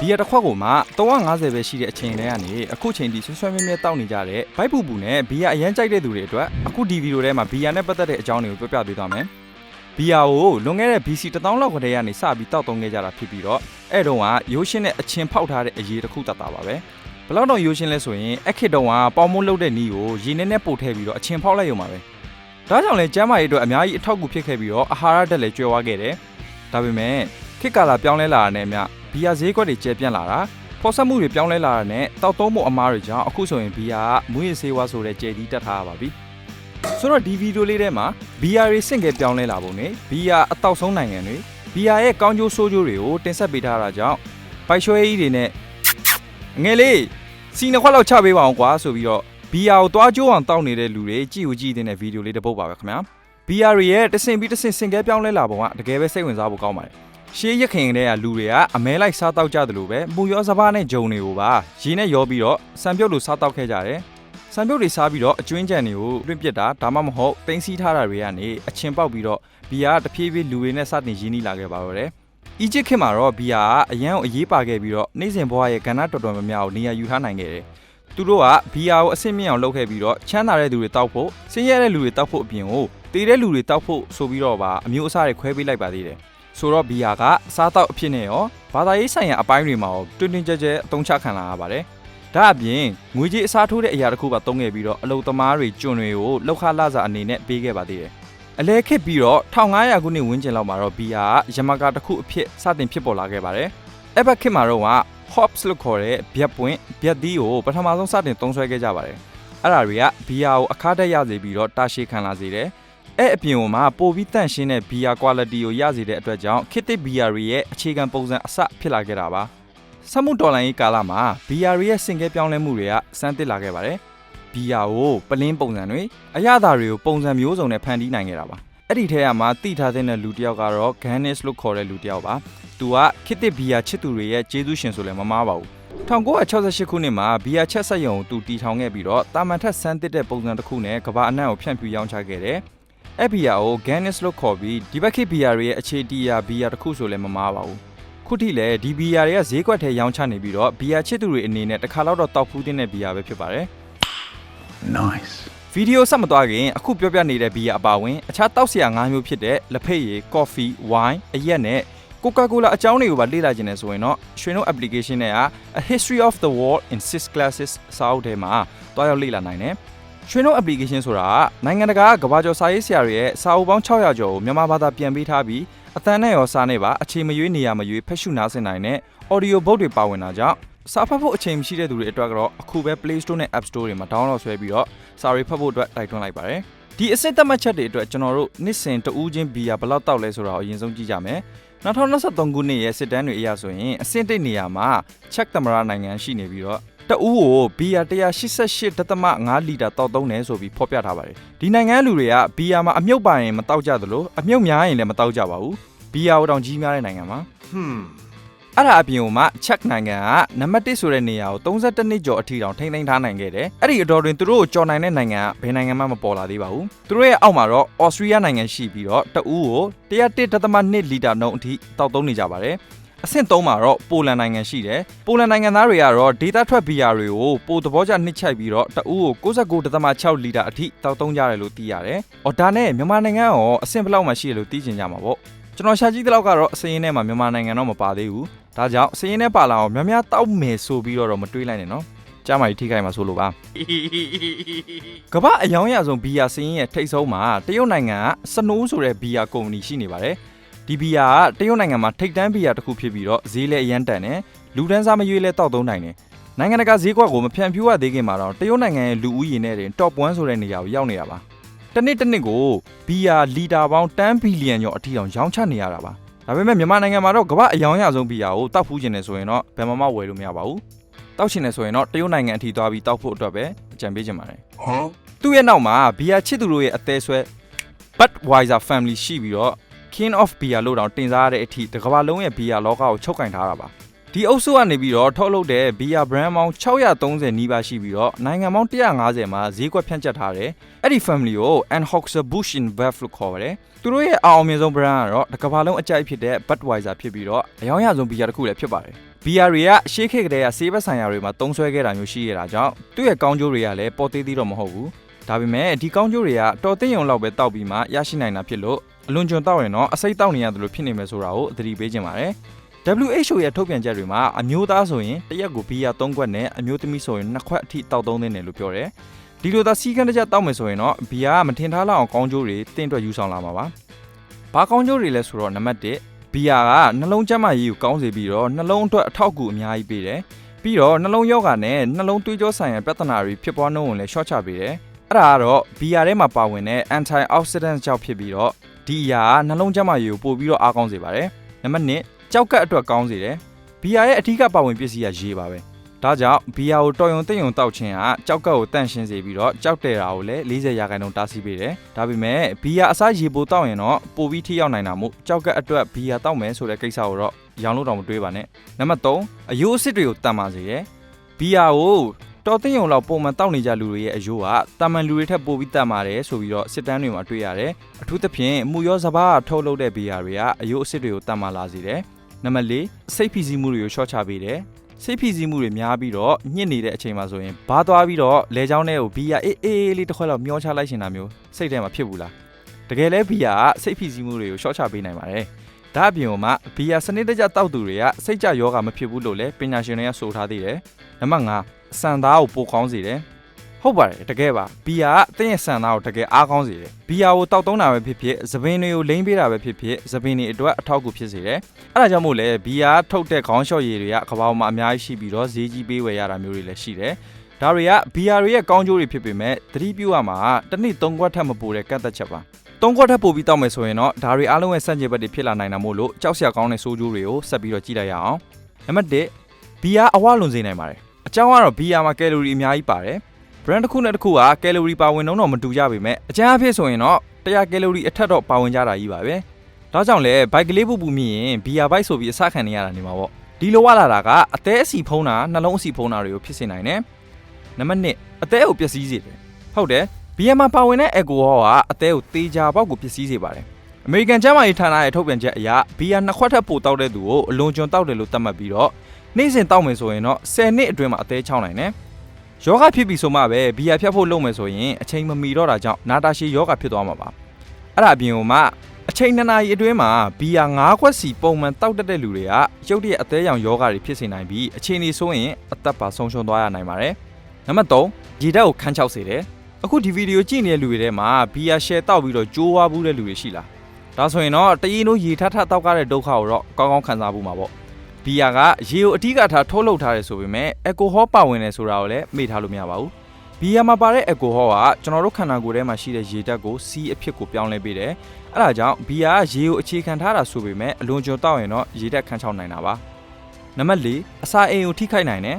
ဘီယာတစ်ခွက်ကိုမှ350ပဲရှိတဲ့အချိန်တည်းကနေအခုချိန်ထိဆွဆွဲမြဲမြဲတောက်နေကြတဲ့ဘိုက်ပူပူနဲ့ဘီယာအရန်ကြိုက်တဲ့သူတွေအတွက်အခုဒီဗီဒီယိုထဲမှာဘီယာနဲ့ပတ်သက်တဲ့အကြောင်းတွေကိုပြောပြပေးသွားမယ်ဘီယာကိုလွန်ခဲ့တဲ့ BC 1000လောက်ကတည်းကနေစပြီးတောက်သုံးခဲ့ကြတာဖြစ်ပြီးတော့အဲ့တုန်းကရိုးရှင်းတဲ့အချင်းဖောက်ထားတဲ့အရေးတစ်ခုတတ်တာပါပဲဘယ်လောက်တော့ရိုးရှင်းလဲဆိုရင်အခစ်တုန်းကပေါင်မိုးလုတ်တဲ့နီးကိုရေနဲ့နဲ့ပို့ထည့်ပြီးတော့အချင်းဖောက်လိုက်ရုံပါပဲဒါကြောင့်လဲကျမ်းမာရေးအတွက်အများကြီးအထောက်အကူဖြစ်ခဲ့ပြီးတော့အာဟာရဓာတ်လည်းကျွဲဝခဲ့တယ်ဒါပေမဲ့ခေတ်ကာလပြောင်းလဲလာတာနဲ့အမျှ ဘီယာဈေးကွက်တွေကျဲပြန့်လာတာဖော်ဆက်မှုတွေပြောင်းလဲလာတာနဲ့တောက်သုံးမှုအမားတွေကြောင့်အခုဆိုရင်ဘီယာကမွေးရစေးဝါဆိုတဲ့ကြယ်ဒီတက်ထားရပါပြီဆိုတော့ဒီဗီဒီယိုလေးထဲမှာဘီယာတွေစင့်ကဲပြောင်းလဲလာပုံနဲ့ဘီယာအတောက်ဆုံးနိုင်ငံတွေဘီယာရဲ့ကောင်းကျိုးဆိုးကျိုးတွေကိုတင်ဆက်ပေးထားတာကြောင့်ပိုက်ရွှဲကြီးတွေနဲ့ငယ်လေးစီနှစ်ခွက်လောက်ချပေးပါအောင်ကွာဆိုပြီးတော့ဘီယာကိုတွားကြိုးအောင်တောက်နေတဲ့လူတွေကြည့်ဦးကြည့်တဲ့ဗီဒီယိုလေးတစ်ပုတ်ပါပဲခင်ဗျာဘီယာတွေရဲ့တဆင်ပြီးတဆင်စင်ကဲပြောင်းလဲလာပုံကတကယ်ပဲစိတ်ဝင်စားဖို့ကောင်းပါတယ် ရှေးရခင်ကတည်းကလူတွေကအမဲလိုက်စားတောက်ကြတယ်လို့ပဲပူရောစဘာနဲ့ဂျုံတွေကိုပါရေနဲ့ရောပြီးတော့စံပြုတ်လိုစားတောက်ခဲ့ကြတယ်။စံပြုတ်တွေစားပြီးတော့အကျွင်းကြံတွေကိုတွင့်ပစ်တာဒါမှမဟုတ်တင်းစီးထားတာတွေကနေအချင်းပေါက်ပြီးတော့ဘီယာကတဖြည်းဖြည်းလူတွေနဲ့စတင်ရင်းနှီးလာခဲ့ပါတော့တယ်။အီဂျစ်ခေတ်မှာတော့ဘီယာကအရန်ကိုအရေးပါခဲ့ပြီးတော့နေစဉ်ဘဝရဲ့ကဏ္ဍတော်တော်များများကိုနေရာယူထားနိုင်ခဲ့တယ်။သူတို့ကဘီယာကိုအဆင့်မြင့်အောင်လုပ်ခဲ့ပြီးတော့ချမ်းသာတဲ့သူတွေတောက်ဖို့ဆင်းရဲတဲ့လူတွေတောက်ဖို့အပြင်ကိုတေးတဲ့လူတွေတောက်ဖို့ဆိုပြီးတော့ပါအမျိုးအစားတွေခွဲပေးလိုက်ပါသေးတယ်။ ဆိုတော့ဘီယာကစားတောက်အဖြစ်နဲ့ရောဘာသာရေးဆိုင်ရာအပိုင်းတွေမှာရောတွင်တွင်ကြဲကြဲအသုံးချခံလာရပါတယ်။ဒါအပြင်ငွေကြေးအစားထိုးတဲ့အရာတစ်ခုပါသုံးခဲ့ပြီးတော့အလုံသမားတွေကျွန်းတွေကိုလောက်ခလာစာအနေနဲ့ပေးခဲ့ပါသေးတယ်။အလဲခစ်ပြီးတော့1500ခုနှစ်ဝန်းကျင်လောက်မှာတော့ဘီယာကယမကာတစ်ခုအဖြစ်စတင်ဖြစ်ပေါ်လာခဲ့ပါတယ်။အဲ့ဘက်ခေတ်မှာတော့က hops လို့ခေါ်တဲ့ဗျက်ပွင့်ဗျက်သီးကိုပထမဆုံးစတင်သုံးစွဲခဲ့ကြပါတယ်။အဲ့ဒါတွေကဘီယာကိုအခါတက်ရစေပြီးတော့တာရှည်ခံလာစေတယ်။ အဲ့အပြင်မှာပိုပြီးတန့်ရှင်းတဲ့ဘီယာ quality ကိုရစေတဲ့အတွက်ကြောင့်ခစ်တစ်ဘီယာတွေရဲ့အခြေခံပုံစံအစဖြစ်လာခဲ့တာပါ။စက်မှုဒေါ်လာရေးကာလမှာဘီယာတွေရဲ့စင်ကဲပြောင်းလဲမှုတွေကစမ်းသစ်လာခဲ့ပါတယ်။ဘီယာကိုပလင်းပုံစံတွေအရသာတွေကိုပုံစံမျိုးစုံနဲ့ဖန်တီးနိုင်ခဲ့တာပါ။အဲ့ဒီထဲကမှတိထားတဲ့လူတစ်ယောက်ကတော့ Ganis လို့ခေါ်တဲ့လူတစ်ယောက်ပါ။သူကခစ်တစ်ဘီယာချစ်သူတွေရဲ့ကျေးဇူးရှင်ဆိုလည်းမမားပါဘူး။1968ခုနှစ်မှာဘီယာချက်ဆက်ယုံကိုသူတီထောင်ခဲ့ပြီးတော့တာမန်ထက်စမ်းသစ်တဲ့ပုံစံတစ်ခုနဲ့ကဘာအနှံ့ကိုဖြန့်ဖြူးရောင်းချခဲ့တယ်။ အဲ့ဘီယာကို Ganis လို့ခေါ်ပြီးဒီဘက်ခေတ်ဘီယာတွေရဲ့အခြေတီယာဘီယာတစ်ခုဆိုလည်းမမားပါဘူးခုထိလည်းဒီဘီယာတွေကဈေးကွက်ထဲရောင်းချနေပြီးတော့ဘီယာချစ်သူတွေအနေနဲ့တစ်ခါတော့တောက်ဖူးတဲ့ဘီယာပဲဖြစ်ပါတယ် Nice. ဗီဒီယိုဆက်မသွားခင်အခုပြောပြနေတဲ့ဘီယာအပါအဝင်အခြားတောက်စရာ၅မျိုးဖြစ်တဲ့လက်ဖက်ရည်ကော်ဖီဝိုင်းအရက်နဲ့ကိုကာကိုလာအကြောင်းတွေကိုပါလေ့လာခြင်းနဲ့ဆိုရင်တော့ရွှေနှုတ် application နဲ့က A History of the World in Six Classes စာအုပ်ထဲမှာတွားရောက်လေ့လာနိုင်တယ် ရွှေနှုတ် application ဆိုတာကနိုင်ငံတကာကကမ္ဘာကျော်စာရေးဆရာတွေရဲ့စာအုပ်ပေါင်း600ကျော်ကိုမြန်မာဘာသာပြန်ပေးထားပြီးအတန်နဲ့ရောစာနဲ့ပါအခြေမရွေးနေရမရွေးဖက်ရှုနားဆင်နိုင်တဲ့ audio book တွေပါဝင်တာကြောင့်စာဖတ်ဖို့အချိန်မရှိတဲ့သူတွေအတွက်ကတော့အခုပဲ Play Store နဲ့ App Store တွေမှာ download ဆွဲပြီးတော့စာတွေဖတ်ဖို့အတွက်တိုက်တွန်းလိုက်ပါတယ်ဒီအစစ်သက်မှတ်ချက်တွေအတွက်ကျွန်တော်တို့နှစ်စဉ်တဦးချင်းဘီယာဘယ်လောက်တောက်လဲဆိုတာကိုအရင်ဆုံးကြည့်ကြမယ်2023ခုနှစ်ရဲ့စစ်တမ်းတွေအရဆိုရင်အဆင့်တိတ်နေရာမှာချက်သမရနိုင်ငံရှိနေပြီးတော့ တဦးကိုဘီယာ188.5လီတာတောက်သုံးတယ်ဆိုပြီးဖော်ပြထားပါတယ်ဒီနိုင်ငံလူတွေကဘီယာမှာအမြုပ်ပါရင်မတောက်ကြသလိုအမြုပ်များရင်လည်းမတောက်ကြပါဘူးဘီယာကိုတောင်ကြီးများတဲ့နိုင်ငံမှာ Hmm. အဲ့ဒါအပြင်ကမှချက်နိုင်ငံကနံပါတ်1ဆိုတဲ့နေရာကို32နှစ်ကျော်အထိတောင်ထိန်းသိမ်းထားနိုင်ခဲ့တယ်။အဲ့ဒီအတော်တွင်သူတို့ကိုကြော်နိုင်တဲ့နိုင်ငံကဘယ်နိုင်ငံမှမပေါ်လာသေးပါဘူး။သူတို့ရဲ့အောက်မှာတော့ဩစတြေးလျနိုင်ငံရှိပြီးတော့တဦးကို101.2လီတာနှုန်းအထိတောက်သုံးနေကြပါတယ်။ အဆင့်3မှာတော့ပိုလန်နိုင်ငံရှိတယ်။ပိုလန်နိုင်ငံသားတွေကတော့ဒေတာထွက်ဘီယာတွေကိုပိုသဘောကျနှစ်ချိုက်ပြီးတော့တဦးကို69.6လီတာအထိတောက်သုံးကြတယ်လို့သိရတယ်။အော်ဒါနဲ့မြန်မာနိုင်ငံရောအဆင့်ဘယ်လောက်မှရှိတယ်လို့သိချင်ကြမှာပေါ့။ကျွန်တော်ရှာကြည့်တဲ့လောက်ကတော့အစင်းထဲမှာမြန်မာနိုင်ငံတော့မပါသေးဘူး။ဒါကြောင့်စင်းထဲပါလာအောင်များများတောက်မယ်ဆိုပြီးတော့မတွေးလိုက်နဲ့နော်။ကြားမကြီးထိခိုက်မှာဆိုလို့ပါ။ကမ္ဘာအယောင်ရဆုံးဘီယာစင်းရဲ့ထိတ်ဆုံးမှာတရုတ်နိုင်ငံကစနိုးဆိုတဲ့ဘီယာကုမ္ပဏီရှိနေပါတယ်။ ဒီဘီယာကတရုတ်နိုင်ငံမှာထိတ်တန်းဘီယာတစ်ခုဖြစ်ပြီးတော့ဈေးလည်းအရန်တန်တယ်။လူတန်းစားမရွေးလဲတောက်သုံးနိုင်တယ်။နိုင်ငံတကာဈေးကွက်ကိုမဖြန့်ဖြူးရသေးခင်မှာတော့တရုတ်နိုင်ငံရဲ့လူဦးရေနဲ့တင် top 1ဆိုတဲ့နေရာကိုရောက်နေတာပါ။တစ်နှစ်တစ်နှစ်ကိုဘီယာလီတာပေါင်း10ဘီလီယံကျော်အထိအောင်ရောင်းချနေရတာပါဒါပေမဲ့မြန်မာနိုင်ငံမှာတော့ကမ္ဘာအယောင်ရဆုံးဘီယာကိုတောက်ဖူးကျင်နေဆိုရင်တော့ဘယ်မှမဝယ်လို့မရပါဘူးတောက်ချင်နေဆိုရင်တော့တရုတ်နိုင်ငံအထိသွားပြီးတောက်ဖို့အတွက်ပဲအကြံပေးချင်ပါတယ် Huh? သူ့ရဲ့နောက်မှာဘီယာချစ်သူတို့ရဲ့အသေးဆွဲ Budweiser family ရှိပြီးတော့ King of Beer လို့တောင်တင်စားရတဲ့အထိတစ်ကမ္ဘာလုံးရဲ့ဘီယာလောကကိုချုပ်ကင်ထားတာပါဒီအုပ်စုကနေပြီးတော့ထုတ်လုပ်တဲ့ဘီယာ brand ပေါင်း630နီးပါးရှိပြီးတော့နိုင်ငံပေါင်း150မှာဈေးကွက်ဖြန့်ကျက်ထားတယ်အဲ့ဒီ family ကို Anheuser-Busch InBev လို့ခေါ်ပါတယ်သူတို့ရဲ့အအောင်မြင်ဆုံး brand ကတော့တစ်ကမ္ဘာလုံးအကြိုက်ဖြစ်တဲ့ Budweiser ဖြစ်ပြီးတော့အယောင်ရဆုံးဘီယာတစ်ခုလည်းဖြစ်ပါတယ်ဘီယာတွေကရှေးခေတ်ကတည်းကဆေးဘက်ဆိုင်ရာတွေမှာတုံးဆွဲခဲ့တာမျိုးရှိရတာကြောင့်သူ့ရဲ့ကောင်းကျိုးတွေကလည်းပေါ်သေးသေးတော့မဟုတ်ဘူးဒါပေမဲ့ဒီကောင်းကျိုးတွေကတော်သိရင်လောက်ပဲတောက်ပြီးမှရရှိနိုင်တာဖြစ်လို့ အလွန်ကျွံတောက်ရင်တော့အစိတ်တောက်နေရတယ်လို့ဖြစ်နေမယ်ဆိုတာကိုသတိပေးခြင်းပါတယ် WHO ရဲ့ထုတ်ပြန်ချက်တွေမှာအမျိုးသားဆိုရင်တစ်ရက်ကိုဘီယာ3ခွက်နဲ့အမျိုးသမီးဆိုရင်2ခွက်အထိတောက်သုံးသင့်တယ်လို့ပြောတယ်။ဒီလိုသာစီးကန်းတစ်ချက်တောက်မယ်ဆိုရင်တော့ဘီယာကမထင်ထားလောက်အောင်ကောင်းကျိုးတွေတင့်အတွက်ယူဆောင်လာမှာပါ။ဘာကောင်းကျိုးတွေလဲဆိုတော့နံပါတ်1ဘီယာကနှလုံးကျန်းမာရေးကိုကောင်းစေပြီးတော့နှလုံးအတွက်အထောက်အကူအများကြီးပေးတယ်။ပြီးတော့နှလုံးယောဂနဲ့နှလုံးသွေးကြောဆိုင်ရာပြဿနာတွေဖြစ်ပွားနှုန်းကိုလည်းရှော့ချပေးတယ်။အဲ့ဒါကတော့ဘီယာထဲမှာပါဝင်တဲ့ antioxidant ကြောင့်ဖြစ်ပြီးတော့ ဒီအရာကနှလုံးကျန်းမာရေးကိုပို့ပြီးတော့အားကောင်းစေပါတယ်။နံပါတ်2ကြောက်ကတ်အတွက်ကောင်းစေတယ်။ဘီယာရဲ့အထူးကပါဝင်ပစ္စည်းကရေပါပဲ။ဒါကြောင့်ဘီယာကိုတော်ရုံသိမ့်ရုံတောက်ခြင်းကကြောက်ကတ်ကိုတန့်ရှင်းစေပြီးတော့ကြောက်တဲ့တာကိုလည်း40ရာခိုင်နှုန်းတားဆီးပေးတယ်။ဒါပေမဲ့ဘီယာအစားရေပိုတောက်ရင်တော့ပိုပြီးထိရောက်နိုင်တာမို့ကြောက်ကတ်အတွက်ဘီယာတောက်မယ်ဆိုတဲ့ကိစ္စကိုတော့ရောင်းလို့တော့မတွေးပါနဲ့။နံပါတ်3အယိုးအစ်စ်တွေကိုတန်ပါစေရယ်။ဘီယာကို တော်သိမ့်ရုံလောက်ပုံမှန်တောက်နေကြလူတွေရဲ့အယိုးကတာမန်လူတွေထက်ပိုပြီးတန်ပါတယ်ဆိုပြီးတော့စစ်တမ်းတွေမှာတွေ့ရတယ်။အထူးသဖြင့်မူရောစဘာကထုတ်လုပ်တဲ့ဘီယာတွေကအယိုးအစ်စ်တွေကိုတန်မာလာစေတယ်။နံပါတ်4စိတ်ဖိစီးမှုတွေကိုရှော့ချပေးတယ်။စိတ်ဖိစီးမှုတွေများပြီးတော့ညှစ်နေတဲ့အချိန်မှာဆိုရင်ဘာသွားပြီးတော့လဲချောင်းထဲကိုဘီယာအေးအေးလေးတစ်ခွက်လောက်မျောချလိုက်ရှင်တာမျိုးစိတ်ထဲမှာဖြစ်ဘူးလား။တကယ်လဲဘီယာကစိတ်ဖိစီးမှုတွေကိုရှော့ချပေးနိုင်ပါတယ်။ဒါအပြင်မှာဘီယာစနစ်တကျတောက်သူတွေကစိတ်ကြယောဂမဖြစ်ဘူးလို့လည်းပညာရှင်တွေကဆိုထားသေးတယ်။နံပါတ်5 စံသားကိုပိုကောင်းစေတယ်။ဟုတ်ပါတယ်တကယ်ပါဘီယာကအသင်ရဲ့စံသားကိုတကယ်အားကောင်းစေတယ်ဘီယာကိုတောက်သုံးတာပဲဖြစ်ဖြစ်သပင်တွေကိုလိမ့်ပေးတာပဲဖြစ်ဖြစ်သပင်တွေအတွက်အထောက်အကူဖြစ်စေတယ်အဲဒါကြောင့်မို့လဲဘီယာထုတ်တဲ့ခေါင်းလျှော့ရည်တွေကကဘာပေါ်မှာအများကြီးရှိပြီးတော့ဈေးကြီးပေးဝယ်ရတာမျိုးတွေလည်းရှိတယ်ဒါတွေကဘီယာတွေရဲ့ကောင်းကျိုးတွေဖြစ်ပေမဲ့သတိပြုရမှာတစ်နှစ်သုံးခွက်ထက်မပိုတဲ့ကန့်သက်ချက်ပါသုံးခွက်ထက်ပိုပြီးတောက်မယ်ဆိုရင်တော့ဒါတွေအားလုံးရဲ့စန့်ကျင်ဘက်တွေဖြစ်လာနိုင်တာမို့လို့ကြောက်စရာကောင်းတဲ့ဆိုးကျိုးတွေကိုဆက်ပြီးတော့ကြည့်လိုက်ရအောင်နံပါတ်1ဘီယာအဝလွန်စေနိုင်ပါတယ် အကြောင်းကတော့ဘီယာမှာကယ်လိုရီအများကြီးပါတယ် brand တစ်ခုနဲ့တစ်ခုကကယ်လိုရီပါဝင်နှုန်းတော့မတူကြပေမဲ့အကျန်းအဖြစ်ဆိုရင်တော့100ကယ်လိုရီအထက်တော့ပါဝင်ကြတာကြီးပါပဲဒါကြောင့်လဲဘိုက်ကလေးပူပူမြင်ရင်ဘီယာဘိုက်ဆိုပြီးအစခံနေရတာနေမှာပေါ့ဒီလိုဝလာတာကအသေးအစီဖုံးတာနှလုံးအစီဖုံးတာတွေကိုဖြစ်စေနိုင်တယ်နံပါတ်1အသေးကိုပျက်စီးစေတယ်ဟုတ်တယ်ဘီယာမှာပါဝင်တဲ့ alcohol ကအသေးကိုတေးကြပေါက်ကိုပျက်စီးစေပါတယ်အမေရိကန်ကျန်းမာရေးဌာနရဲ့ထုတ်ပြန်ချက်အရဘီယာနှစ်ခွက်ထက်ပိုတောက်တဲ့သူကိုအလွန်ကျွံတောက်တယ်လို့သတ်မှတ်ပြီးတော့ နေ့စဉ်တောက်မယ်ဆိုရင်တော့10နှစ်အတွင်းမှာအသေးချောင်းနိုင်တယ်ယောဂဖြစ်ပြီဆိုမှပဲဘီယာဖြတ်ဖို့လုပ်မယ်ဆိုရင်အချိန်မမီတော့တာကြောင့်နာတာရှည်ယောဂဖြစ်သွားမှာပါအဲ့ဒါအပြင်ဟိုမှာအချိန်နှစ်နာရီအတွင်းမှာဘီယာ9ခွက်စီပုံမှန်တောက်တတ်တဲ့လူတွေကရုပ်တရက်အသေးရောင်ယောဂတွေဖြစ်စေနိုင်ပြီးအချိန်ဒီဆိုရင်အသက်ပါဆုံးရှုံးသွားရနိုင်ပါတယ်နံပါတ်3ရေဓာတ်ကိုခန်းချောက်စေတယ်အခုဒီဗီဒီယိုကြည့်နေတဲ့လူတွေထဲမှာဘီယာရှယ်တောက်ပြီးတော့ကြိုးဝါးဘူးတဲ့လူတွေရှိလားဒါဆိုရင်တော့တရင်တို့ရေထထတောက်ကြတဲ့ဒုက္ခကိုတော့ကောင်းကောင်းခံစားဖို့မှာပေါ့ ဘီယာကရေကိုအဓိကထားထုတ်လုပ်ထားတယ်ဆိုပေမဲ့အယ်ကိုဟောပါဝင်တယ်ဆိုတာကိုလည်းမေ့ထားလို့မရပါဘူးဘီယာမှာပါတဲ့အယ်ကိုဟောကကျွန်တော်တို့ခန္ဓာကိုယ်ထဲမှာရှိတဲ့ရေဓာတ်ကိုစီးအဖြစ်ကိုပြောင်းလဲပေးတယ်အဲ့ဒါကြောင့်ဘီယာကရေကိုအခြေခံထားတာဆိုပေမဲ့အလွန်ကျွံတောက်ရင်တော့ရေဓာတ်ခန်းချောက်နိုင်တာပါနံပါတ်၄အစာအိမ်ကိုထိခိုက်နိုင်တယ်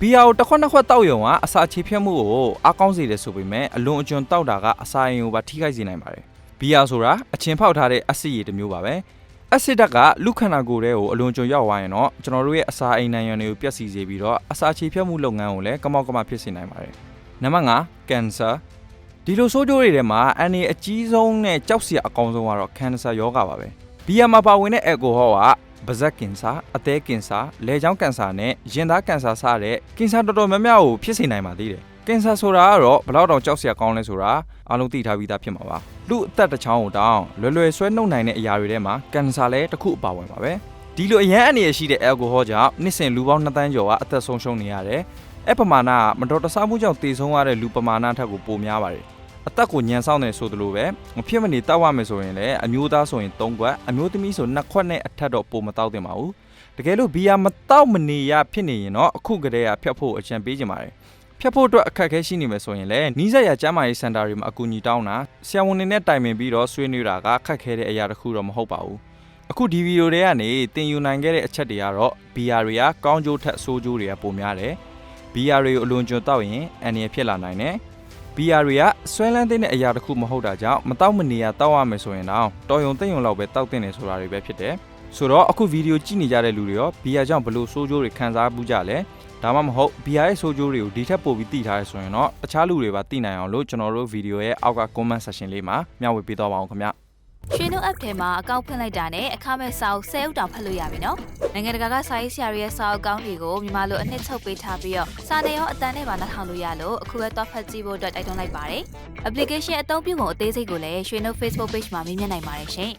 ဘီယာကိုတစ်ခွက်နှစ်ခွက်တောက်ရုံကအစာချေဖြတ်မှုကိုအားကောင်းစေတယ်ဆိုပေမဲ့အလွန်အကျွံတောက်တာကအစာအိမ်ကိုပါထိခိုက်စေနိုင်ပါတယ်ဘီယာဆိုတာအချင်းဖောက်ထားတဲ့အဆစ်ရည်တစ်မျိုးပါပဲ အက်ဆစ်ဓာတ်ကလူခန္ဓာကိုယ်ထဲကိုအလွန်ကျွံရောက်သွားရင်တော့ကျွန်တော်တို့ရဲ့အစာအိမ်နိုင်ရံတွေကိုပျက်စီးစေပြီးတော့အစာချေဖြတ်မှုလုပ်ငန်းကိုလည်းကမောက်ကမဖြစ်စေနိုင်ပါတယ်နံပါတ်5ကင်ဆာဒီလိုဆိုးကျိုးတွေထဲမှာအန်ဒီအကြီးဆုံးနဲ့ကြောက်စရာအကောင်းဆုံးကတော့ကင်ဆာယောဂါပါပဲဘီယာမှာပါဝင်တဲ့အယ်ကိုဟောကပါဇက်ကင်ဆာအသည်းကင်ဆာလဲချောင်းကင်ဆာနဲ့ရင်သားကင်ဆာစတဲ့ကင်ဆာတော်တော်များများကိုဖြစ်စေနိုင်ပါသေးတယ် ကင်ဆာဆိုတာကတော့ဘယ်တော့တောင်ကြောက်စရာကောင်းလဲဆိုတာအားလုံးသိထားပြီးသားဖြစ်မှာပါလူအသက်တစ်ချောင်းကိုတောင်းလွယ်လွယ်ဆွဲနှုတ်နိုင်တဲ့အရာတွေထဲမှာကင်ဆာလည်းတစ်ခုအပါဝင်ပါပဲဒီလိုအရန်အနေရရှိတဲ့အယ်ကိုဟောကြောင့်နှစ်စဉ်လူပေါင်း2တန်းကျော်ကအသက်ဆုံးရှုံးနေရတယ်အဲ့ပမာဏကမတော်တဆမှုကြောင့်တည်ဆုံးရတဲ့လူပမာဏထက်ကိုပိုများပါတယ်အသက်ကိုညံဆောင်တယ်ဆိုသလိုပဲမဖြစ်မနေတောက်ရမယ်ဆိုရင်လည်းအမျိုးသားဆိုရင်3ခွက်အမျိုးသမီးဆို2ခွက်နဲ့အထက်တော့ပိုမတောက်သင့်ပါဘူးတကယ်လို့ဘီယာမတောက်မနေရဖြစ်နေရင်တော့အခုကတည်းကဖြတ်ဖို့အကြံပေးကြပါတယ် ဖြတ်ဖို့အတွက်အခက်အခဲရှိနေမယ်ဆိုရင်လည်းနီးစပ်ရာကျန်းမာရေးစင်တာတွေမှာအကူအညီတောင်းတာဆရာဝန်တွေနဲ့တိုင်ပင်ပြီးတော့ဆွေးနွေးတာကခက်ခဲတဲ့အရာတစ်ခုတော့မဟုတ်ပါဘူးအခုဒီဗီဒီယိုတွေကနေတင်ယူနိုင်ခဲ့တဲ့အချက်တွေကတော့ဘီယာတွေကကောင်းကျိုးထက်ဆိုးကျိုးတွေကပိုများတယ်ဘီယာတွေကိုအလွန်ကျွံတောက်ရင်အန်ရဖြစ်လာနိုင်တယ်ဘီယာတွေကဆွဲလန်းတဲ့အရာတစ်ခုမဟုတ်တာကြောင့်မတောက်မနေရတောက်ရမယ်ဆိုရင်တော့တော်ရုံသိမ့်ရုံလောက်ပဲတောက်တင်တယ်ဆိုတာတွေပဲဖြစ်တယ်ဆိုတော့အခုဗီဒီယိုကြည့်နေကြတဲ့လူတွေရောဘီယာကြောင့်ဘယ်လိုဆိုးကျိုးတွေခံစားမှုကြလဲ ဒါမှမဟုတ် BI ရဲ့ဆိုးကျိုးတွေကိုဒီထက်ပိုပြီးသိထားရဆိုရင်တော့တခြားလူတွေပါသိနိုင်အောင်လို့ကျွန်တော်တို့ဗီဒီယိုရဲ့အောက်က comment section လေးမှာမျှဝေပေးသွားပါအောင်ခင်ဗျရွှေနှုတ် app ထဲမှာအကောင့်ဖွင့်လိုက်တာနဲ့အခမဲ့စာအုပ်10အုပ်တောင်ဖတ်လို့ရပြီနော်နိုင်ငံတကာကစာရေးဆရာတွေရဲ့စာအုပ်ကောင်းတွေကိုမြန်မာလိုအနှစ်ချုပ်ပေးထားပြီးတော့စာနယ်ရောအတန်းနဲ့ပါနှာထောင်လို့ရလို့အခုပဲတော့ဖတ်ကြည့်ဖို့အတွက်တိုက်တွန်းလိုက်ပါတယ် application အသုံးပြုပုံအသေးစိတ်ကိုလည်းရွှေနှုတ် Facebook page မှာမြင်မြင်နိုင်ပါတယ်ရှင်